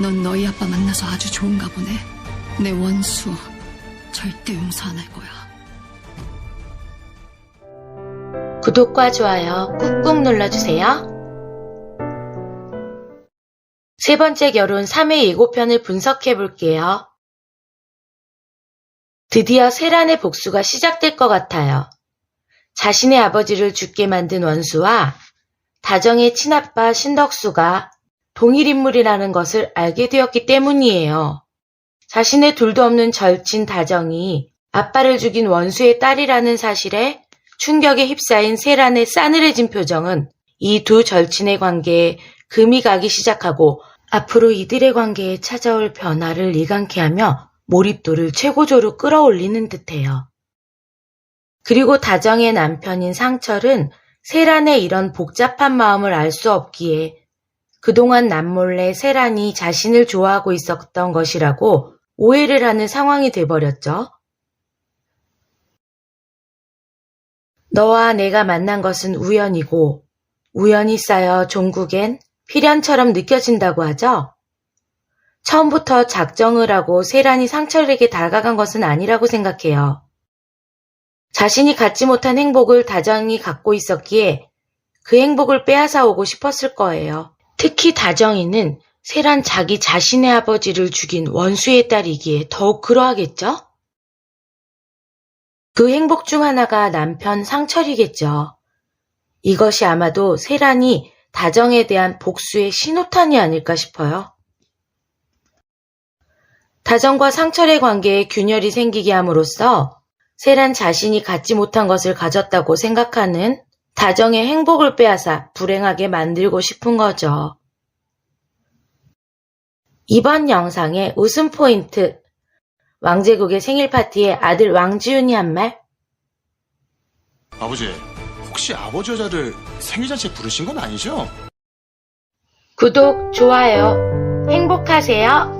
넌 너희 아빠 만나서 아주 좋은가 보네. 내 원수 절대 용서 안 할 거야. 구독과 좋아요 꾹꾹 눌러주세요. 세 번째 결혼 3회 예고편을 분석해 볼게요. 드디어 세란의 복수가 시작될 것 같아요. 자신의 아버지를 죽게 만든 원수와 다정의 친아빠 신덕수가 동일 인물이라는 것을 알게 되었기 때문이에요. 자신의 둘도 없는 절친 다정이 아빠를 죽인 원수의 딸이라는 사실에 충격에 휩싸인 세란의 싸늘해진 표정은 이 두 절친의 관계에 금이 가기 시작하고 앞으로 이들의 관계에 찾아올 변화를 일관케 하며 몰입도를 최고조로 끌어올리는 듯해요. 그리고 다정의 남편인 상철은 세란의 이런 복잡한 마음을 알 수 없기에 그동안 남몰래 세란이 자신을 좋아하고 있었던 것이라고 오해를 하는 상황이 돼버렸죠. 너와 내가 만난 것은 우연이고 우연이 쌓여 종국엔 필연처럼 느껴진다고 하죠. 처음부터 작정을 하고 세란이 상철에게 다가간 것은 아니라고 생각해요. 자신이 갖지 못한 행복을 다정이 갖고 있었기에 그 행복을 빼앗아 오고 싶었을 거예요. 특히 다정이는 세란 자기 자신의 아버지를 죽인 원수의 딸이기에 더욱 그러하겠죠? 그 행복 중 하나가 남편 상철이겠죠. 이것이 아마도 세란이 다정에 대한 복수의 신호탄이 아닐까 싶어요. 다정과 상철의 관계에 균열이 생기게 함으로써 세란 자신이 갖지 못한 것을 가졌다고 생각하는 다정의 행복을 빼앗아 불행하게 만들고 싶은 거죠. 이번 영상의 웃음 포인트. 왕제국의 생일 파티에 아들 왕지윤이 한 말. 아버지, 혹시 아버지 여자를 생일잔치에 부르신 건 아니죠? 구독, 좋아요. 행복하세요.